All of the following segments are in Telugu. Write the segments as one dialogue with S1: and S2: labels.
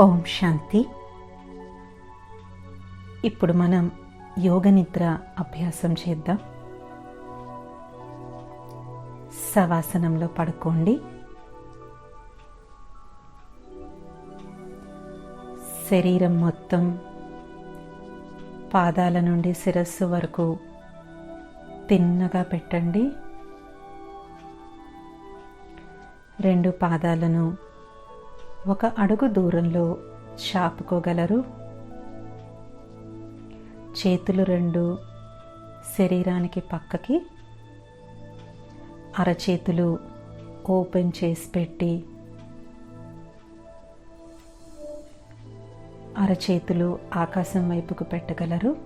S1: ఓం శాంతి. ఇప్పుడు మనం యోగ నిద్ర అభ్యాసం చేద్దాం. సవాసనంలో పడుకోండి. శరీరం మొత్తం పాదాల నుండి శిరస్సు వరకు తిన్నగా పెట్టండి. రెండు పాదాలను ఒక అడుగు దూరంలో చాపుకోగలరు. చేతులు రెండు శరీరానికి పక్కకి అరచేతులు ఓపెన్ చేసి పెట్టి అరచేతులు ఆకాశం వైపుకు పెట్టగలరు.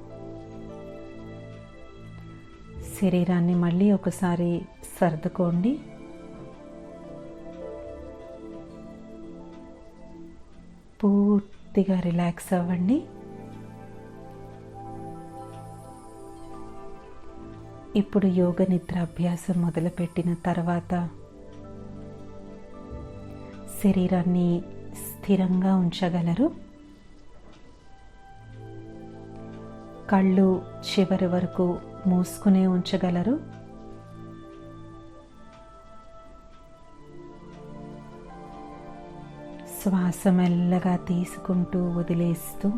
S1: శరీరాన్ని మళ్ళీ ఒకసారి సర్దుకోండి. పూర్తిగా రిలాక్స్ అవ్వండి. ఇప్పుడు యోగ నిద్ర అభ్యాసం మొదలుపెట్టిన తర్వాత శరీరాన్ని స్థిరంగా ఉంచగలరు. కళ్ళు చివరి వరకు మూసుకునే ఉంచగలరు. శ్వాస మెల్లగా తీసుకుంటూ వదిలేస్తూ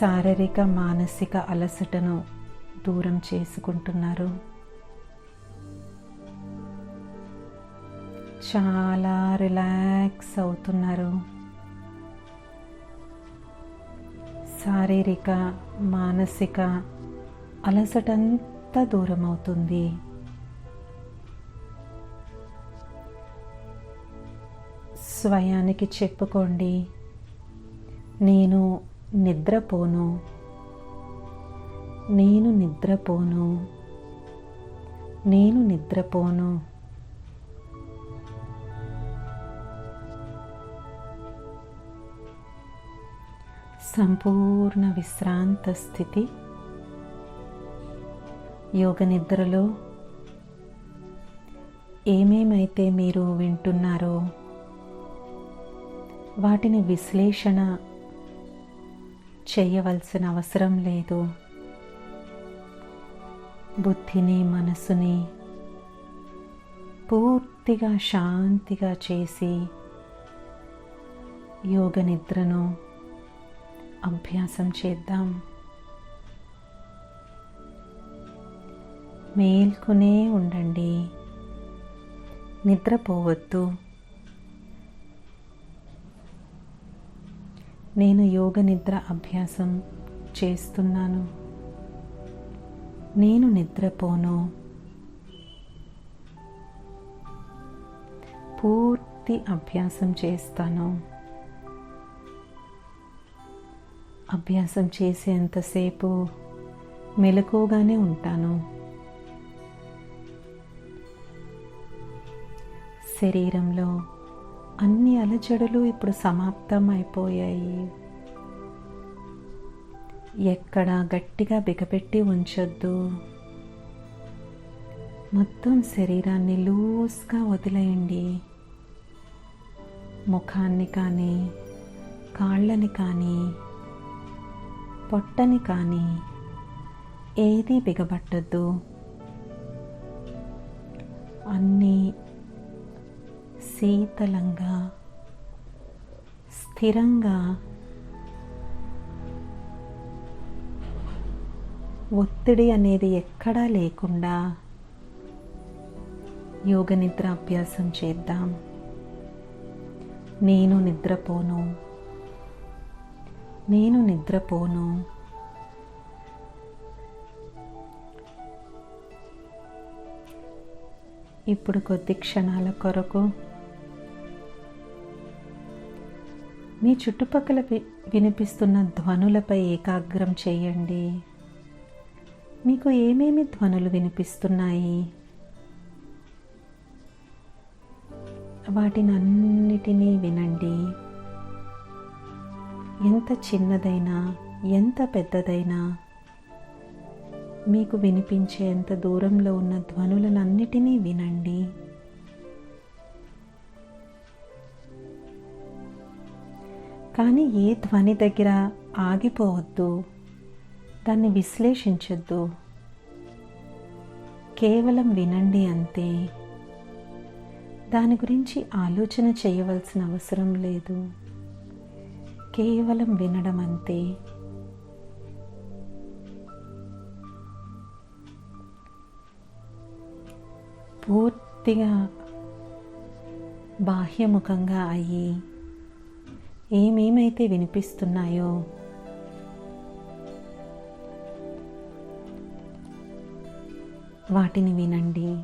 S1: శారీరక మానసిక అలసటను దూరం చేసుకుంటున్నారు. చాలా రిలాక్స్ అవుతున్నారు. శారీరక మానసిక అలసటంతా దూరం అవుతుంది స్వయానికి చెప్పుకోండి. నేను నిద్రపోను. నేను నిద్రపోను. నేను నిద్రపోను. సంపూర్ణ విశ్రాంత స్థితి. యోగ నిద్రలో ఏమేమైతే మీరు వింటున్నారో వాటిని విశ్లేషణ చేయవలసిన అవసరం లేదు. బుద్ధిని మనసుని పూర్తిగా శాంతిగా చేసి యోగ నిద్రను అభ్యాసం చేద్దాం. మేల్కొనే ఉండండి. నిద్రపోవద్దు. నేను యోగ నిద్ర అభ్యాసం చేస్తున్నాను. నేను నిద్రపోను. పూర్తి అభ్యాసం చేస్తాను. అభ్యాసం చేసేంతసేపు మెలకుగానే ఉంటాను. శరీరంలో అన్ని అలజడులు ఇప్పుడు సమాప్తం అయిపోయాయి ఎక్కడ గట్టిగా బిగపెట్టి ఉంచొద్దు. మొత్తం శరీరాన్ని లూస్గా వదిలేయండి. ముఖాన్ని కానీ కాళ్ళని కానీ పొట్టని కానీ ఏది బిగబట్టద్దు. అన్నీ శీతలంగా స్థిరంగా ఒత్తిడి అనేది ఎక్కడా లేకుండా యోగ నిద్ర అభ్యాసం చేద్దాం. నేను నిద్రపోను. నేను నిద్రపోను. ఇప్పుడు కొద్ది క్షణాల కొరకు మీ చుట్టుపక్కల వి వినిపిస్తున్న ధ్వనులపై ఏకాగ్రం చేయండి. మీకు ఏమేమి ధ్వనులు వినిపిస్తున్నాయి? వాటిని అన్నిటినీ వినండి. ఎంత చిన్నదైనా ఎంత పెద్దదైనా మీకు వినిపించేంత దూరంలో ఉన్న ధ్వనులనన్నిటినీ వినండి. కానీ ఏ ధ్వని దగ్గర ఆగిపోవద్దు. దాన్ని విశ్లేషించొద్దు. కేవలం వినండి అంతే. దాని గురించి ఆలోచన చేయవలసిన అవసరం లేదు. కేవలం వినడం అంతే. పూర్తిగా బాహ్యముఖంగా అయ్యి ఏమేమైతే వినిపిస్తున్నాయో. వాటిని వినండి.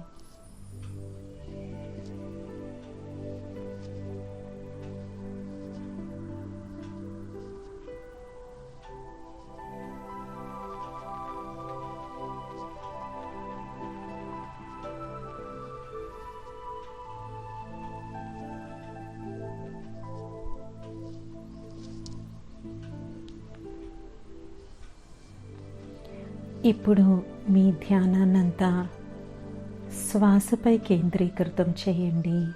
S1: ఇప్పుడు మీ ధ్యానాన్నంతా శ్వాసపై కేంద్రీకృతం చేయండి.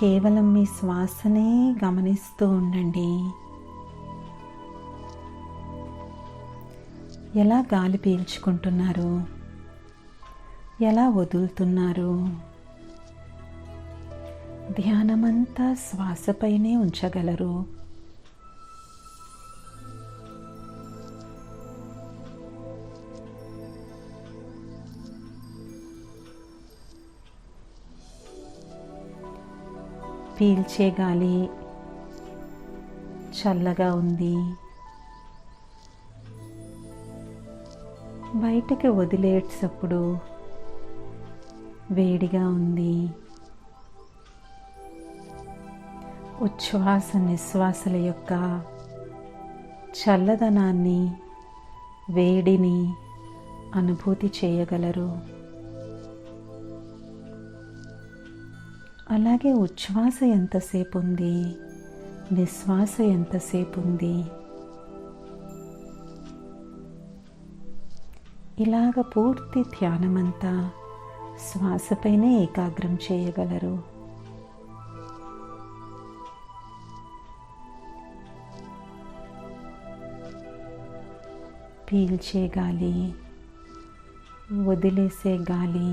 S1: కేవలం మీ శ్వాసనే గమనిస్తూ ఉండండి. ఎలా గాలి పీల్చుకుంటున్నారు? ఎలా వదులుతున్నారు? ధ్యానమంతా శ్వాసపైనే ఉంచగలరు. పీల్చే గాలి చల్లగా ఉంది. బయటకి వదిలేటప్పుడు వేడిగా ఉంది. ఉచ్ఛ్వాస నిశ్వాసల యొక్క చల్లదనాన్ని వేడిని అనుభూతి చేయగలరు. అలాగే ఉచ్ఛ్వాస ఎంతసేపు ఉంది నిశ్వాస ఎంతసేపు ఉంది ఇలాగ పూర్తి ధ్యానమంతా శ్వాసపైనే ఏకాగ్రం చేయగలరు. పీల్చే గాలి వదిలేసే గాలి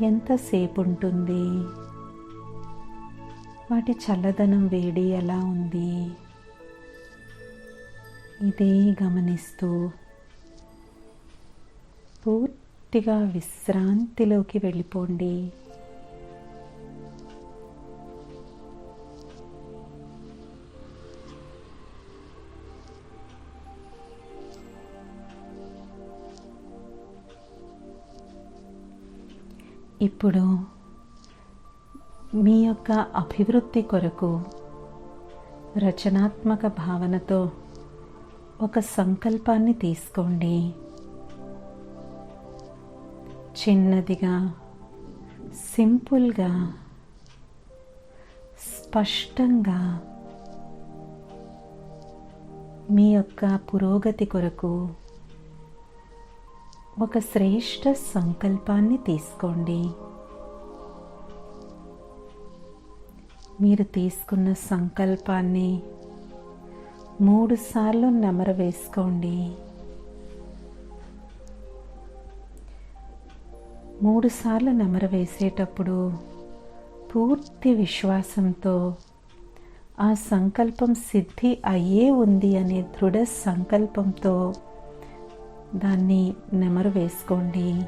S1: ఎంతసేపు ఉంటుంది వాటి చల్లదనం వేడి ఎలా ఉంది? ఇదే గమనిస్తూ పూర్తిగా విశ్రాంతిలోకి వెళ్ళిపోండి. ఇప్పుడు మీ యొక్క అభివృద్ధి కొరకు రచనాత్మక భావనతో ఒక సంకల్పాన్ని తీసుకోండి. చిన్నదిగా సింపుల్గా స్పష్టంగా మీ యొక్క పురోగతి కొరకు ఒక శ్రేష్ట సంకల్పాన్ని తీసుకోండి. మీరు తీసుకున్న సంకల్పాన్ని మూడు సార్లు వేసుకోండి. మూడు సార్లు వేసేటప్పుడు పూర్తి విశ్వాసంతో ఆ సంకల్పం సిద్ధి అయ్యే ఉంది అనే దృఢ సంకల్పంతో దాన్ని నెమరు వేసుకోండి.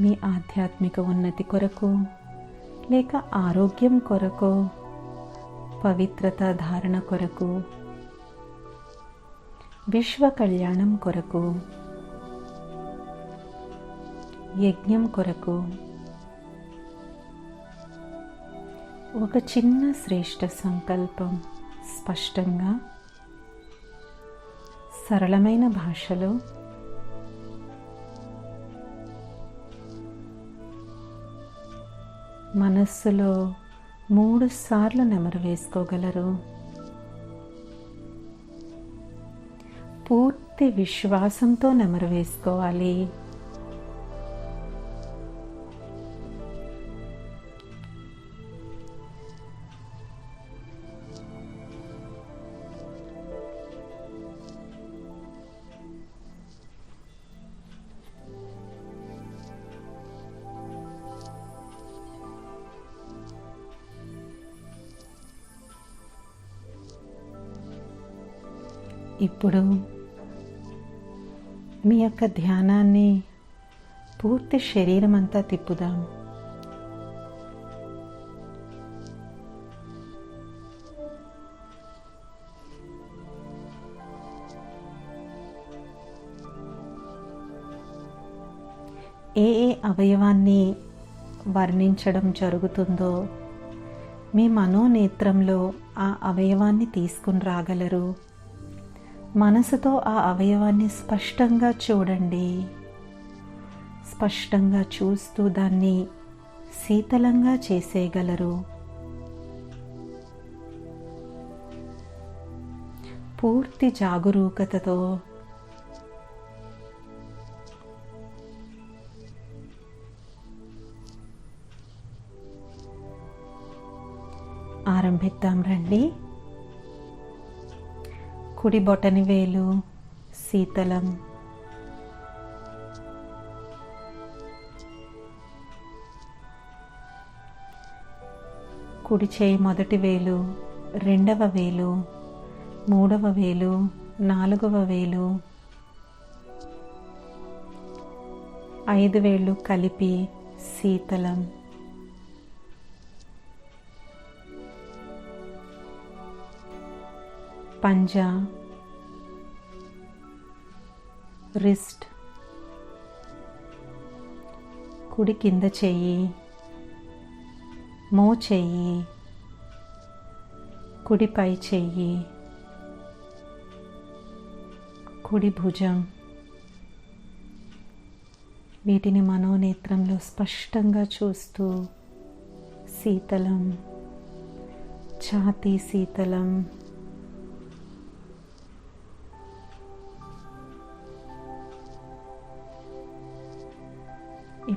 S1: మీ ఆధ్యాత్మిక ఉన్నతి కొరకు లేక ఆరోగ్యం కొరకు పవిత్రత ధారణ కొరకు విశ్వ కళ్యాణం కొరకు యజ్ఞం కొరకు ఒక చిన్న శ్రేష్ట సంకల్పం స్పష్టంగా సరళమైన భాషలో మనస్సులో మూడు సార్లు నెమరు వేసుకోగలరు. పూర్తి పూర్తి విశ్వాసంతో నెమరు వేసుకోవాలి. ఇప్పుడు మీ యొక్క ధ్యానాన్ని పూర్తి శరీరం అంతా తిప్పుదాం. ఏ ఏ అవయవాన్ని వర్ణించడం జరుగుతుందో మీ మనోనేత్రంలో ఆ అవయవాన్ని తీసుకుని రాగలరు. మనసుతో ఆ అవయవాన్ని స్పష్టంగా చూడండి. స్పష్టంగా చూస్తూ దాన్ని శీతలంగా చేసేయగలరు. పూర్తి జాగరూకతతో ఆరంభిద్దాం రండి. కుడి బొటని వేలు శీతలం. కుడి చేయి మొదటి వేలు రెండవ వేలు మూడవ వేలు నాలుగవ వేలు. ఐదు వేళ్ళు కలిపి శీతలం. పంజా. రిస్ట్. కుడి కింద చెయ్యి. మో చెయ్యి. కుడి పై చెయ్యి. కుడి భుజం. వీటిని మనోనేత్రంలో స్పష్టంగా చూస్తూ శీతలం ఛాతీ శీతలం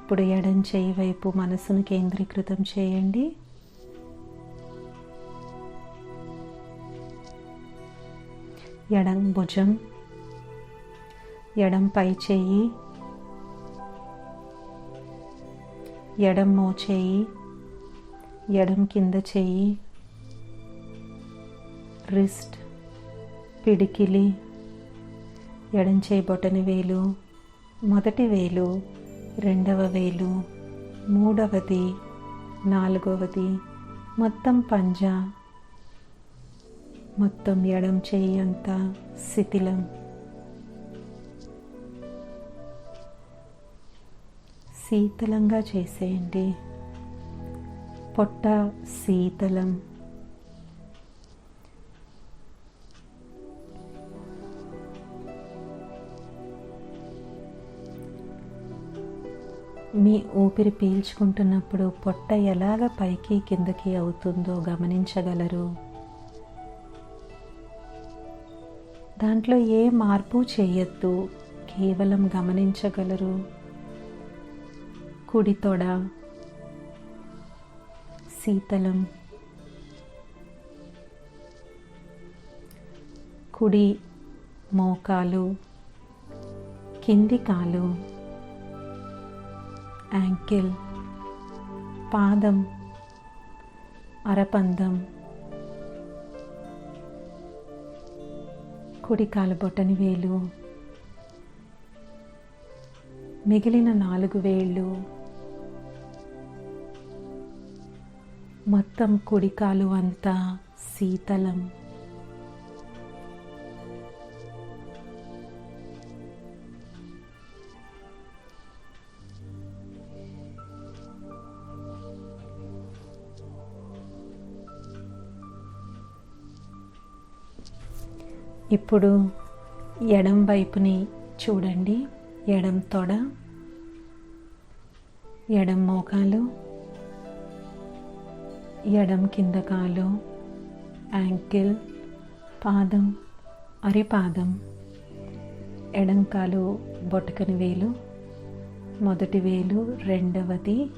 S1: ఇప్పుడు ఎడం చేయి వైపు మనసును కేంద్రీకృతం చేయండి. ఎడం భుజం ఎడం పై చేయి ఎడం మోచేయి ఎడం కింద చెయ్యి రిస్ట్ పిడికిలి ఎడం చేయి బొటని వేలు మొదటి వేలు రెండవ వేలు మూడవది నాలుగవది మొత్తం పంజా. మొత్తం ఎడం చేయి అంతా శిథిలం. శీతలంగా చేసేయండి. పొట్ట శీతలం. మీ ఊపిరి పీల్చుకుంటున్నప్పుడు పొట్ట ఎలాగ పైకి కిందకి అవుతుందో గమనించగలరు. దాంట్లో ఏ మార్పు చేయొద్దు కేవలం గమనించగలరు. కుడి తొడ శీతలం. కుడి మోకాలు కింది కాలు. యాంకిల్ పాదం అరపందం కుడికాలు బొటని వేలు మిగిలిన నాలుగు వేళ్ళు మొత్తం కుడికాలు అంతా శీతలం. ఇప్పుడు ఎడం వైపుని చూడండి. ఎడం తొడ ఎడం మోకాలు ఎడం కింద కాలు యాంకిల్ పాదం అరిపాదం ఎడంకాలు బొటకని వేలు మొదటి వేలు రెండవది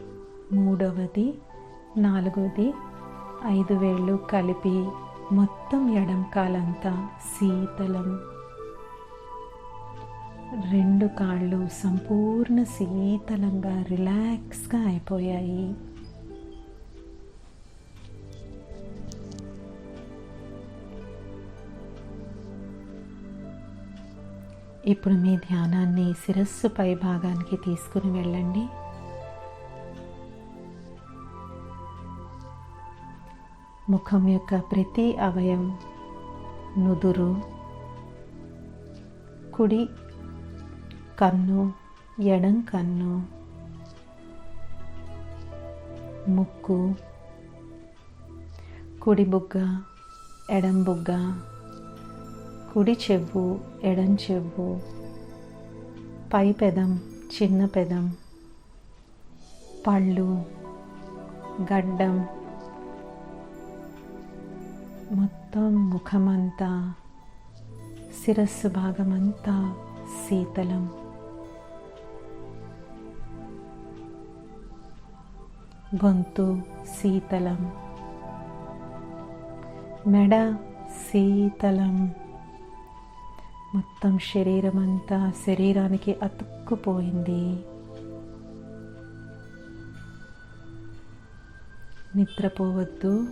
S1: మూడవది నాలుగవది ఐదు వేళ్ళు కలిపి మొత్తం ఎడంకాలంతా శీతలం. రెండు కాళ్ళు సంపూర్ణ శీతలంగా రిలాక్స్గా అయిపోయాయి. ఇప్పుడు మీ ధ్యానాన్ని శిరస్సు పై భాగానికి తీసుకుని వెళ్ళండి. ముఖం యొక్క ప్రతి అవయం నుదురు కుడి కన్ను ఎడం కన్ను ముక్కు కుడి బుగ్గ ఎడం బుగ్గ కుడి చెవు ఎడం చెవ్వు పై పెదం చిన్న పెదం పళ్ళు గడ్డం మొత్తం ముఖమంతా శిరస్సు భాగమంతా శీతలం. గొంతు శీతలం. మెడ శీతలం. మొత్తం శరీరం అంతా శరీరానికి అతుక్కుపోయింది. నిద్రపోవద్దు.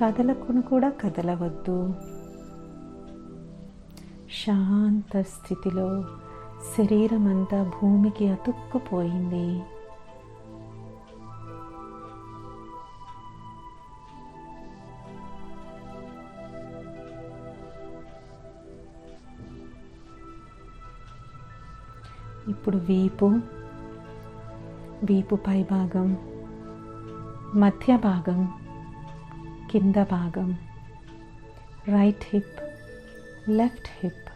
S1: కదలకును కూడా కదలవద్దు. శాంత స్థితిలో శరీరం అంతా భూమికి అతుక్కుపోయింది. ఇప్పుడు వీపు వీపు పై భాగం మధ్య భాగం కింద భాగం. Right hip left hip.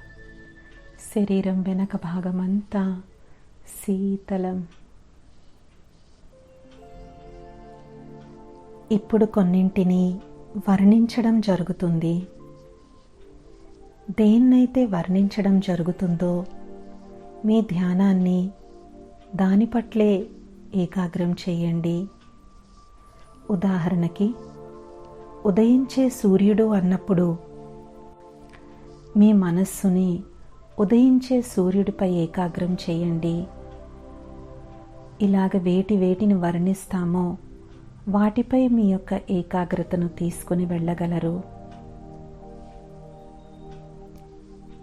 S1: శరీరం వెనక భాగం అంతా శీతలం. ఇప్పుడు కొన్నింటిని వర్ణించడం జరుగుతుంది. దేన్నైతే వర్ణించడం జరుగుతుందో మీ ధ్యానాన్ని దాని పట్లే ఏకాగ్రం చేయండి. ఉదాహరణకి ఉదయించే సూర్యుడు అన్నప్పుడు మీ మనస్సుని ఉదయించే సూర్యుడిపై ఏకాగ్రం చేయండి. ఇలాగ వేటి వేటిని వర్ణిస్తామో వాటిపై మీ యొక్క ఏకాగ్రతను తీసుకుని వెళ్ళగలరు.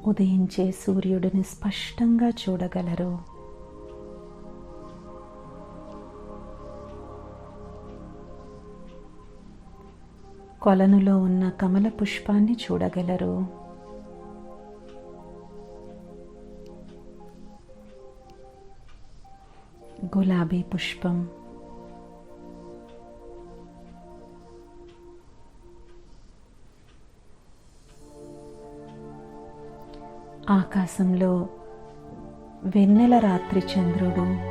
S1: ఉదయించే సూర్యుడిని స్పష్టంగా చూడగలరు. కొలనులో ఉన్న కమల పుష్పాన్ని చూడగలరు. గులాబీ పుష్పం. ఆకాశంలో వెన్నెల రాత్రి చంద్రుడు.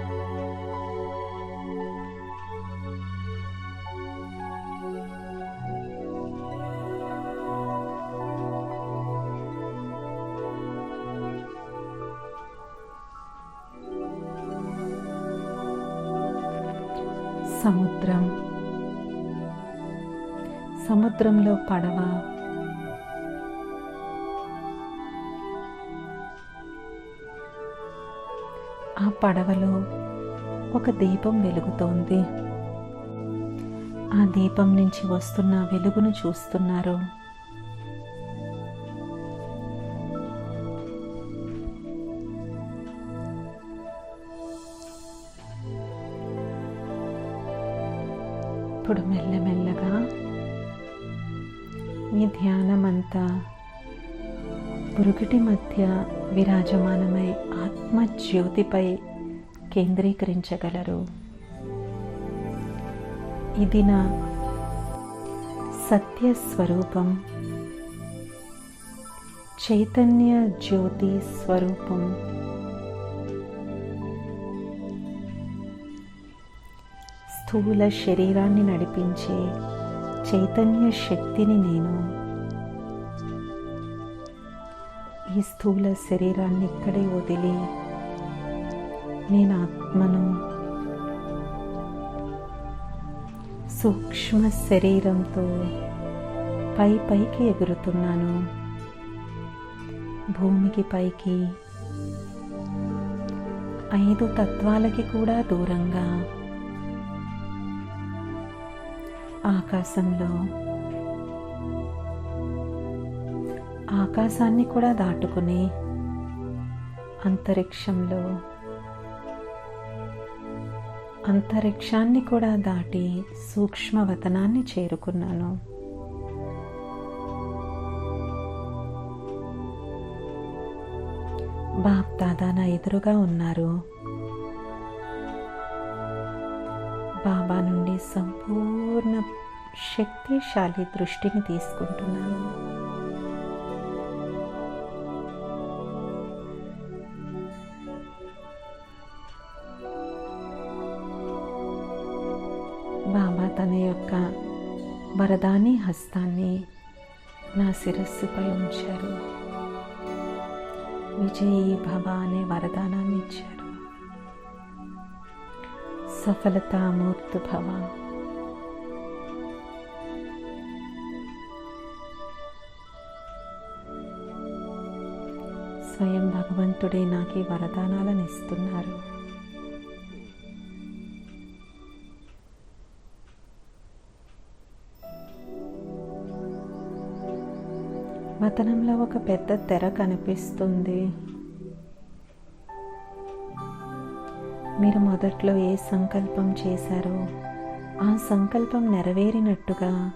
S1: సముద్రం. సముద్రంలో పడవ. ఆ పడవలో ఒక దీపం వెలుగుతోంది. ఆ దీపం నుంచి వస్తున్న వెలుగును చూస్తున్నారు. ఇప్పుడు మెల్లమెల్లగా మీ ధ్యానం అంతా పురుగిటి మధ్య విరాజమానమై ఆత్మజ్యోతిపై కేంద్రీకరించగలరు. ఇది నా సత్య స్వరూపం చైతన్య జ్యోతి స్వరూపం స్థూల శరీరాన్ని నడిపించే చైతన్య శక్తిని నేను. ఈ స్థూల శరీరాన్ని ఇక్కడే వదిలి నేను ఆత్మను సూక్ష్మ శరీరంతో పై పైకి ఎగురుతున్నాను. భూమికి పైకి ఐదు తత్వాలకి కూడా దూరంగా ఆకాశంలో. ఆకాశాన్ని కూడా దాటుకుని అంతరిక్షంలో. అంతరిక్షాన్ని కూడా దాటి సూక్ష్మవతనాన్ని చేరుకున్నాను. బాప్ దాదా నా ఎదురుగా ఉన్నారు. బాబా నుండి సంపూర్ణ శక్తిశాలి దృష్టిని తీసుకుంటున్నాను. బాబా తన యొక్క వరదాని హస్తాన్ని నా శిరస్సుపై ఉంచారు. విజయీ భవ అనే వరదానాన్ని ఇచ్చారు. సఫలతామూర్తి భవ స్వయం భగవంతుడే నాకు ఈ వరదానాలను ఇస్తున్నారు. వతనంలో ఒక పెద్ద తెర కనిపిస్తుంది. మీరు మొదట్లో ఏ సంకల్పం చేశారో ఆ సంకల్పం నెరవేరినట్టుగా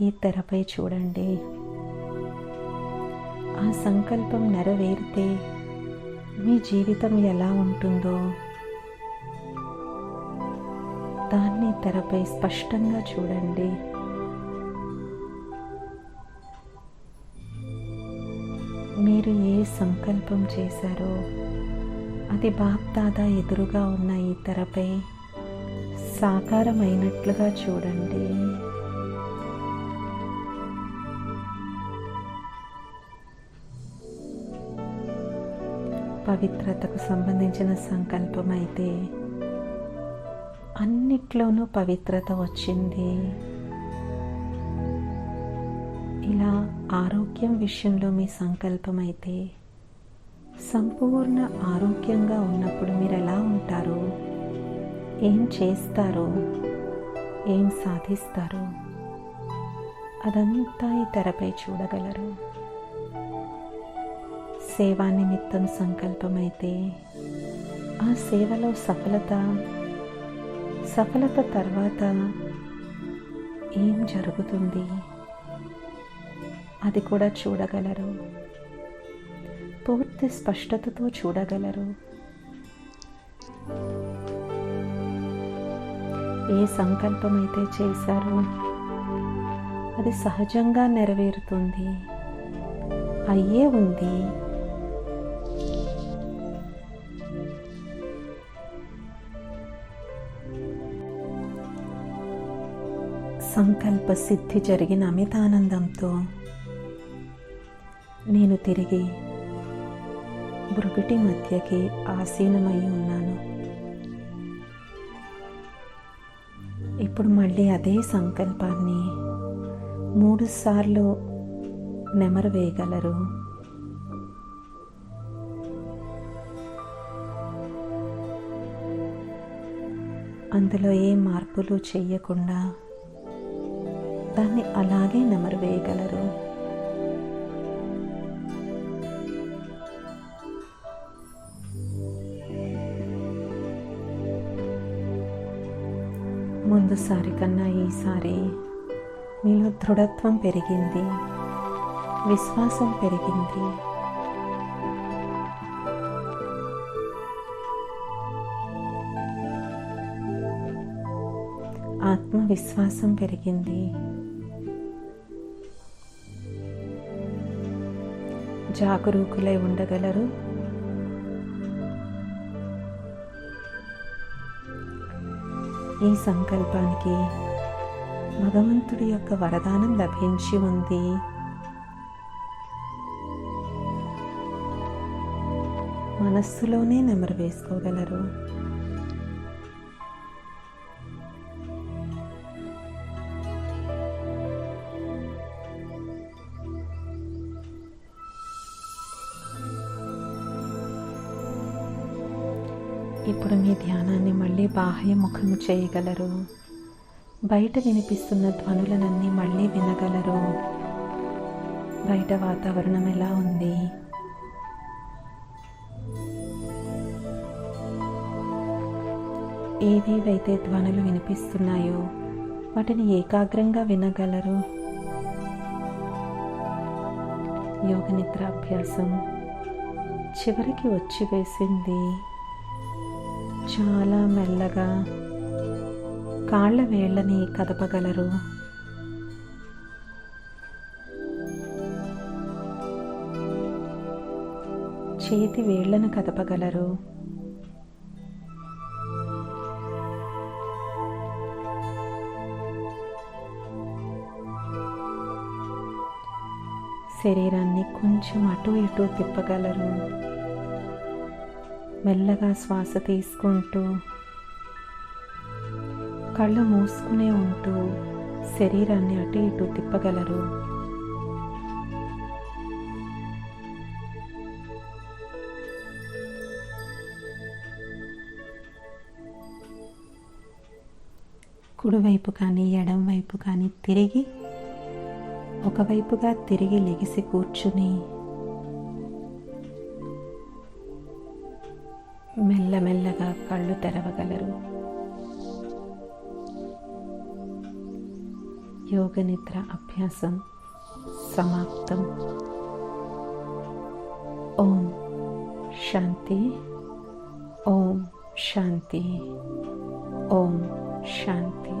S1: ఈ తెరపై చూడండి. ఆ సంకల్పం నెరవేరితే మీ జీవితం ఎలా ఉంటుందో దాన్ని తెరపై స్పష్టంగా చూడండి. మీరు ఏ సంకల్పం చేశారో అది బాప్ దాదా ఎదురుగా ఉన్న ఈ తెరపై సాకారమైనట్లుగా చూడండి. పవిత్రతకు సంబంధించిన సంకల్పం అయితే అన్నిట్లోనూ పవిత్రత వచ్చింది. ఇలా ఆరోగ్యం విషయంలో మీ సంకల్పం అయితే సంపూర్ణ ఆరోగ్యంగా ఉన్నప్పుడు మీరు ఎలా ఉంటారు? ఏం చేస్తారు? ఏం సాధిస్తారు? అదంతా ఈ తెరపై చూడగలరు. సేవా నిమిత్తం సంకల్పమైతే ఆ సేవలో సఫలత సఫలత తర్వాత ఏం జరుగుతుంది? అది కూడా చూడగలరు. పూర్తి స్పష్టతతో చూడగలరు. ఏ సంకల్పం అయితే చేశారో అది సహజంగా నెరవేరుతుంది. అయ్యే ఉంది. సంకల్ప సిద్ధి జరిగిన అమితానందంతో నేను తిరిగి బృగుటి మధ్యకి ఆసీనమై ఉన్నాను. ఇప్పుడు మళ్ళీ అదే సంకల్పాన్ని మూడు సార్లు నెమరు వేయగలరు అందులో ఏ మార్పులు చేయకుండా దాన్ని అలాగే నెమరు వేయగలరు ముందుసారి కన్నా ఈసారి మీలో దృఢత్వం పెరిగింది విశ్వాసం పెరిగింది. ఆత్మవిశ్వాసం పెరిగింది. జాగరూకులై ఉండగలరు. ఈ సంకల్పానికి భగవంతుడి యొక్క వరదానం లభించి ఉంది. మనస్సులోనే నెమరు వేసుకోగలరు. ధ్యానాన్ని బాహ్యముఖం చేయగలరు. బయట వినిపిస్తున్న ధ్వనులనన్నీ మళ్ళీ వినగలరు. బయట వాతావరణం ఎలా ఉంది? ఏవేవైతే ధ్వనులు వినిపిస్తున్నాయో వాటిని ఏకాగ్రంగా వినగలరు. యోగ నిద్ర అభ్యాసం చివరికి వచ్చి వేసింది. చాలా మెల్లగా కాళ్ళ వేళ్ళని కదపగలరు. చేతి వేళ్ళను కదపగలరు. శరీరాన్ని కొంచెం అటు ఇటు తిప్పగలరు. మెల్లగా శ్వాస తీసుకుంటూ కళ్ళు మూసుకునే ఉంటూ శరీరాన్ని అటు ఇటు తిప్పగలరు. కుడివైపు కానీ ఎడం వైపు కానీ తిరిగి ఒకవైపుగా తిరిగి లెగిసి కూర్చుని యోగ నిద్ర అభ్యాసం సమాప్తం ఓం శాంతి ఓం శాంతి ఓం శాంతి